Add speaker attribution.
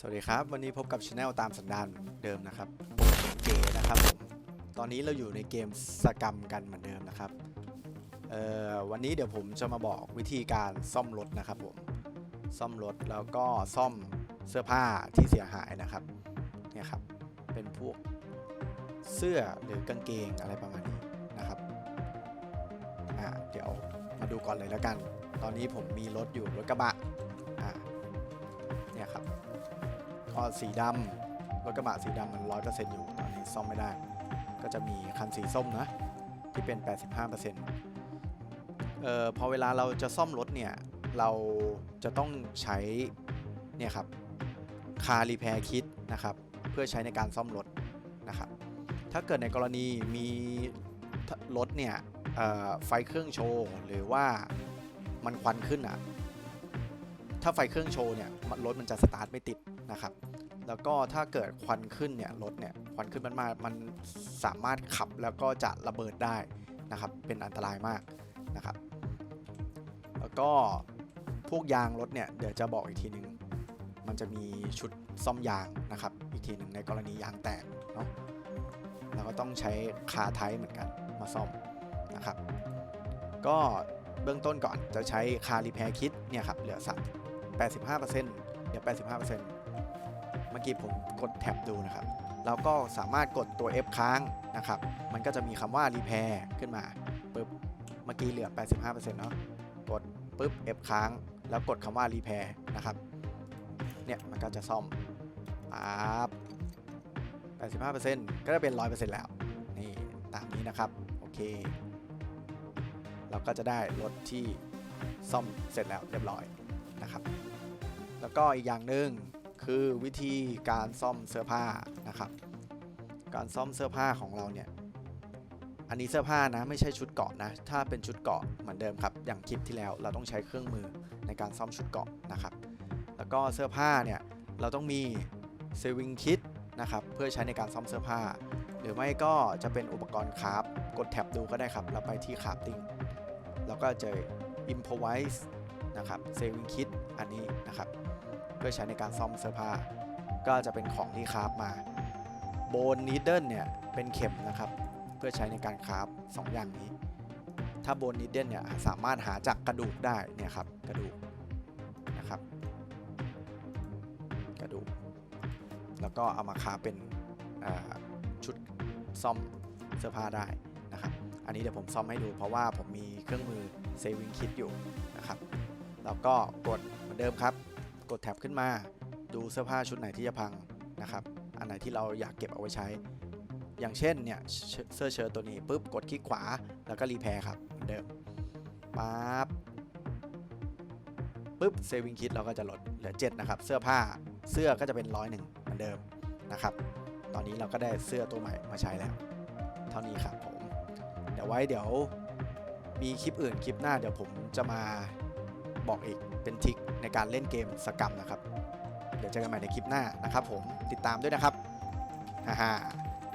Speaker 1: สวัสดีครับ วันนี้พบกับช anel ตามสันดานเดิมนะครับผมเก๋นะครับผมตอนนี้เราอยู่ในเกมสกรรมกันเหมือนเดิมนะครับเอ่อวันนี้เดี๋ยวผมจะมาบอกวิธีการซ่อมรถนะครับผมซ่อมรถแล้วก็ซ่อมเสื้อผ้าที่เสียหายนะครับเนี่ยครับเป็นพวกเสื้อหรือกางเกงอะไรประมาณนี้นะครับอ่าเดี๋ยวมาดูก่อนเลยแล้วกัน ตอนนี้ผมมีรถอยู่รถกระบะอ่าเนี่ยครับ ก็สีดำรถกระบะสีดำมันร้อยเปอร์เซ็นต์อยู่ตอนนี้ซ่อมไม่ได้ ก็จะมีคันสีส้มนะที่เป็น 85%เปอร์เซ็นต์เอ่อพอเวลาเราจะซ่อมรถเนี่ยเราจะต้องใช้เนี่ยครับคารีแพร์คิดนะครับเพื่อใช้ในการซ่อมรถนะครับถ้าเกิดในกรณีมีรถเนี่ยไฟเครื่องโชว์หรือว่ามันควันขึ้นอะ ถ้าไฟเครื่องโชว์เนี่ยรถมันจะสตาร์ทไม่ติดนะครับ แล้วก็ถ้าเกิดควันขึ้นเนี่ยรถเนี่ยควันขึ้นมันมามันสามารถขับแล้วก็จะระเบิดได้นะครับ เป็นอันตรายมากนะครับ แล้วก็พวกยางรถเนี่ยเดี๋ยวจะบอกอีกทีหนึ่งมันจะมีชุดซ่อมยางนะครับ อีกทีหนึ่งในกรณียางแตกเนาะเราก็ต้องใช้คาไทเหมือนกันมาซ่อมนะครับ ก็เบื้องต้นก่อนจะใช้คารีแพร์คิดเนี่ยครับเหลือสัก 85%เหลือ85%เมื่อกี้ผมกดแท็บดูนะครับ แล้วก็สามารถกดตัว F ค้างนะครับ มันก็จะมีคำว่า repair ขึ้นมาปึ๊บ เมื่อกี้เหลือ 85%เนาะ กดปึ๊บ F ค้าง แล้วกดคำว่า repair นะครับ เนี่ย มันก็จะซ่อมปั๊บ85%ก็จะเป็น 100%แล้ว นี่ ตามนี้นะครับ โอเค เราก็จะได้รถที่ซ่อมเสร็จแล้วเรียบร้อย นะครับ แล้วก็อีกอย่างหนึ่งคือวิธีการซ่อมเสื้อผ้านะครับ การซ่อมเสื้อผ้าของเราเนี่ย อันนี้เสื้อผ้านะไม่ใช่ชุดเกาะนะ ถ้าเป็นชุดเกาะเหมือนเดิมครับ อย่างคลิปที่แล้วเราต้องใช้เครื่องมือในการซ่อมชุดเกาะนะครับ แล้วก็เสื้อผ้าเนี่ยเราต้องมีเซวิงคิดนะครับเพื่อใช้ในการซ่อมเสื้อผ้า หรือไม่ก็จะเป็นอุปกรณ์คราฟกดแท็บดูก็ได้ครับแล้วไปที่คราฟติ้งแล้วก็เจอ improvise นะครับ saving kit อันนี้นะครับเพื่อใช้ในการซ่อมเสื้อผ้า ก็จะเป็นของที่คราฟมาโบนนีเดิลเนี่ยเป็นเข็มนะครับ เพื่อใช้ในการคราฟสองอย่างนี้ ถ้าโบนนีเดิลเนี่ยสามารถหาจากกระดูกได้เนี่ยครับกระดูกนะครับ กระดูก แล้วก็เอามาคราฟเป็นชุดซ่อมเสื้อผ้าได้นะครับ อันนี้เดี๋ยวผมซ่อมให้ดูเพราะว่าผมมีเครื่องมือ saving kit อยู่นะครับ แล้วก็กดเหมือนเดิมครับ กดแท็บขึ้นมา ดูเสื้อผ้าชุดไหนที่จะพังนะครับ อันไหนที่เราอยากเก็บเอาไว้ใช้ อย่างเช่นเนี่ยเสื้อเชิ้ตตัวนี้ปุ๊บกดคลิกขวาแล้วก็รีแพร์ครับเหมือนเดิมปั๊บปุ๊บเซวิงคิดเราก็จะลดเหลือ 7 นะครับ เสื้อผ้าเสื้อก็จะเป็นร้อยหนึ่งเหมือนเดิมนะครับ ตอนนี้เราก็ได้เสื้อตัวใหม่มาใช้แล้ว เท่านี้ครับผม เดี๋ยวไว้เดี๋ยวมีคลิปอื่นคลิปหน้าเดี๋ยวผมจะมา บอกอีกเป็นทิกในการเล่นเกมสกรรมนะครับ เดี๋ยวเจอกันใหม่ในคลิปหน้านะครับผมติดตามด้วยนะครับฮ่า